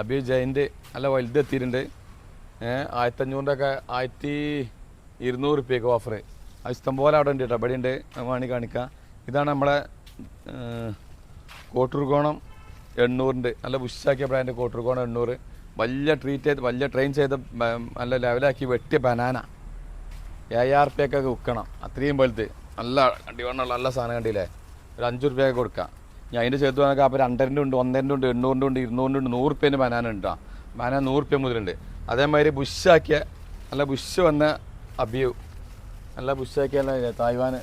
Abi giant നല്ല വലുത് എത്തിയിട്ടുണ്ട് ആയിരത്തഞ്ഞൂറിന്റെ ഒക്കെ ആയിരത്തി ഇരുന്നൂറ് റുപ്യക്ക് ഓഫർ അത് ഇഷ്ടംപോലെ അവിടെ ഉണ്ട് കേട്ടോ. ഇവിടെ ഉണ്ട്. വേണി കാണിക്കാം. ഇതാണ് നമ്മളെ കോട്ടൂർകോണം എണ്ണൂറിന്റെ നല്ല ബുഷാക്കിയ ബ്രാൻഡ് കോട്ടൂർകോണം എണ്ണൂറ്. വലിയ ട്രീറ്റ് ചെയ്ത് വലിയ ട്രെയിൻ ചെയ്ത് നല്ല ലെവലാക്കി വെട്ടിയ ബനാന ഏഴായിരം ഒക്കെ വിൽക്കണം. അത്രയും പോലത്തെ നല്ല അടിവണ്ണുള്ള നല്ല സാധനം കണ്ടില്ലേ? ഒരു അഞ്ച് റുപ്യൊക്കെ കൊടുക്കാം. ഞാൻ അതിന്റെ ചേർത്ത് വന്നാൽ അപ്പോൾ രണ്ടരന്റെ ഉണ്ട് ഒന്നരന്റെ ഉണ്ട് എണ്ണൂറിന്റെ ഉണ്ട് ഇരുന്നൂറിന്റെ ഉണ്ട് നൂറ് റുപ്യേന്റെ ബനാന ഉണ്ട് ബനാന നൂറ് റുപ്യ മുതലുണ്ട്. അതേമാതിരി ബുഷാക്കിയ നല്ല ബുഷ് വന്ന അബിയു. നല്ല ബുഷാക്കിയ നല്ല തായ്വാൻ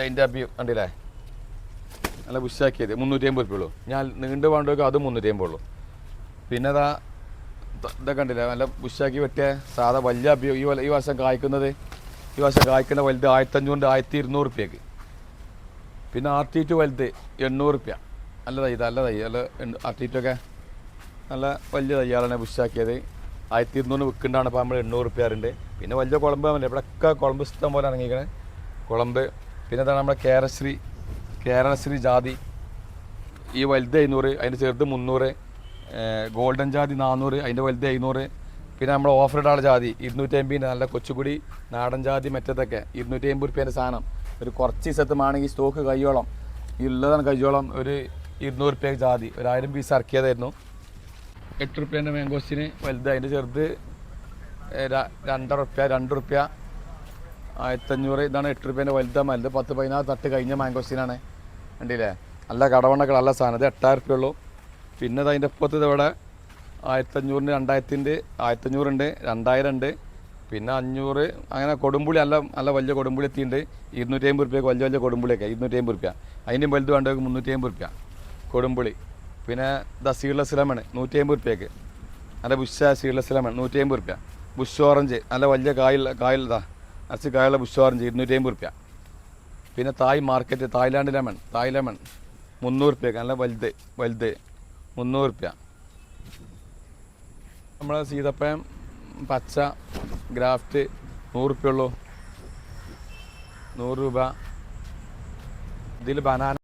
അതിന്റെ അബിയു കണ്ടില്ലേ? നല്ല ബുഷാക്കിയത് മുന്നൂറ്റി അമ്പത് റുപ്യുള്ളൂ ഞാൻ നീണ്ടു വേണ്ടവർക്ക് അത് മുന്നൂറ്റി അമ്പത് ഉള്ളൂ. പിന്നെ അതാ ഇതൊക്കെ കണ്ടില്ലേ? നല്ല ബുഷാക്കി വെട്ടിയ സാധാ വലിയ അബിയു. ഈ ഈ വർഷം കായ്ക്കുന്നത് ഈ വർഷം കായ്ക്കുന്ന വലുത് ആയിരത്തഞ്ഞൂറിന്റെ ആയിരത്തി ഇരുന്നൂറ് റുപ്യക്ക്. പിന്നെ ആർ ടി ടു വലുത് എണ്ണൂറ് റുപ്യ. നല്ല തൈ നല്ല തൈ. നല്ല ടി നല്ല വലിയ തയ്യാറാണ് ബുഷാക്കിയത് ആയിരത്തി ഇരുന്നൂറ് വിൽക്കുന്നുണ്ടാണ് അപ്പോൾ നമ്മൾ എണ്ണൂറ് റുപ്യാറുണ്ട് പിന്നെ വലിയ കുളമ്പ് അല്ലേ ഇവിടെയൊക്കെ കുളമ്പ് ഇഷ്ടം പോലെ ഇറങ്ങിക്കണേ കുളമ്പ്. പിന്നെ അതാണ് നമ്മുടെ കേരശ്രീ കേരളശ്രീ ജാതി. ഈ വലുത് എഴുന്നൂറ് അതിന്റെ ചെറുത് മുന്നൂറ് ഗോൾഡൻ ജാതി നാനൂറ് അതിന്റെ വലുത് എഴുന്നൂറ് പിന്നെ നമ്മൾ ഓഫർ ഇടാനുള്ള ജാതി ഇരുന്നൂറ്റി അമ്പതിന്റെ നല്ല കൊച്ചുകുടി നാടൻ ജാതി മറ്റത്തൊക്കെ ഇരുന്നൂറ്റി അമ്പത് റുപ്യേന്റെ സാധനം. ഒരു കുറച്ച് ദിവസത്തുമാണെങ്കിൽ സ്റ്റോക്ക് കയ്യോളം. ഉള്ളതാണ് കയ്യോളം. ഒരു ഇരുന്നൂറ് റുപ്യ ജാതി ഒരായിരം പീസ് ഇറക്കിയതായിരുന്നു. എട്ട് റുപ്യേന്റെ മാംഗോസിന് വലുത് അതിന്റെ ചെറുത് രണ്ടര റുപ്യ രണ്ട് റുപ്യ ആയിരത്തഞ്ഞൂറ് ഇതാണ് എട്ട് റുപ്യേന്റെ വലുത് വലുത് പത്ത് പതിനാറ് തട്ട് കഴിഞ്ഞ മാംഗോസിനാണ് കണ്ടില്ലേ? നല്ല കടവണ്ണൊക്കെ നല്ല സാധനം. ഇത് എട്ടായിരം റുപ്യ ഉള്ളൂ. പിന്നെ ഇത് അതിന്റെ ഒപ്പത്ത് ഇവിടെ ആയിരത്തഞ്ഞൂറിന്റെ രണ്ടായിരത്തിന്റെ ആയിരത്തഞ്ഞൂറുണ്ട് രണ്ടായിരം ഉണ്ട് പിന്നെ അഞ്ഞൂറ് അങ്ങനെ കൊടുമ്പുളി നല്ല നല്ല വലിയ കൊടുമ്പുളി എത്തിയിട്ടുണ്ട്. ഇരുന്നൂറ്റി അമ്പത് റുപ്യക്ക് വലിയ വലിയ കൊടുമ്പുളിയൊക്കെ ഇരുന്നൂറ്റി അമ്പത് റുപ്യ അതിന്റെയും വലുത് വേണ്ടവർക്ക് മുന്നൂറ്റി അമ്പത് റുപ്യ കൊടുമ്പുളി പിന്നെ ദ സീഡ്ലെസ് ലെമൺ നൂറ്റി അമ്പത് റുപ്യക്ക് നല്ല ബുഷ സീഡ്ലെസ് ലെമൺ നൂറ്റി അമ്പത് റുപ്യ ബുഷ് ഓറഞ്ച് നല്ല വലിയ കായുള്ള കായുള്ളതാ അരച്ച് കായുള്ള ബുഷ് ഓറഞ്ച് ഇരുന്നൂറ്റി അമ്പത് റുപ്യ പിന്നെ Thai market Thailand lemon Thai lemon മുന്നൂറ് റുപ്യക്ക് നല്ല വലുത് വലുത് മുന്നൂറ് റുപ്യ നമ്മളെ സീതപ്പഴം പച്ച ഗ്രാഫ്റ്റ് നൂറ് റുപ്യ ഉള്ളൂ. നൂറ് രൂപ. ഇതിൽ ബനാന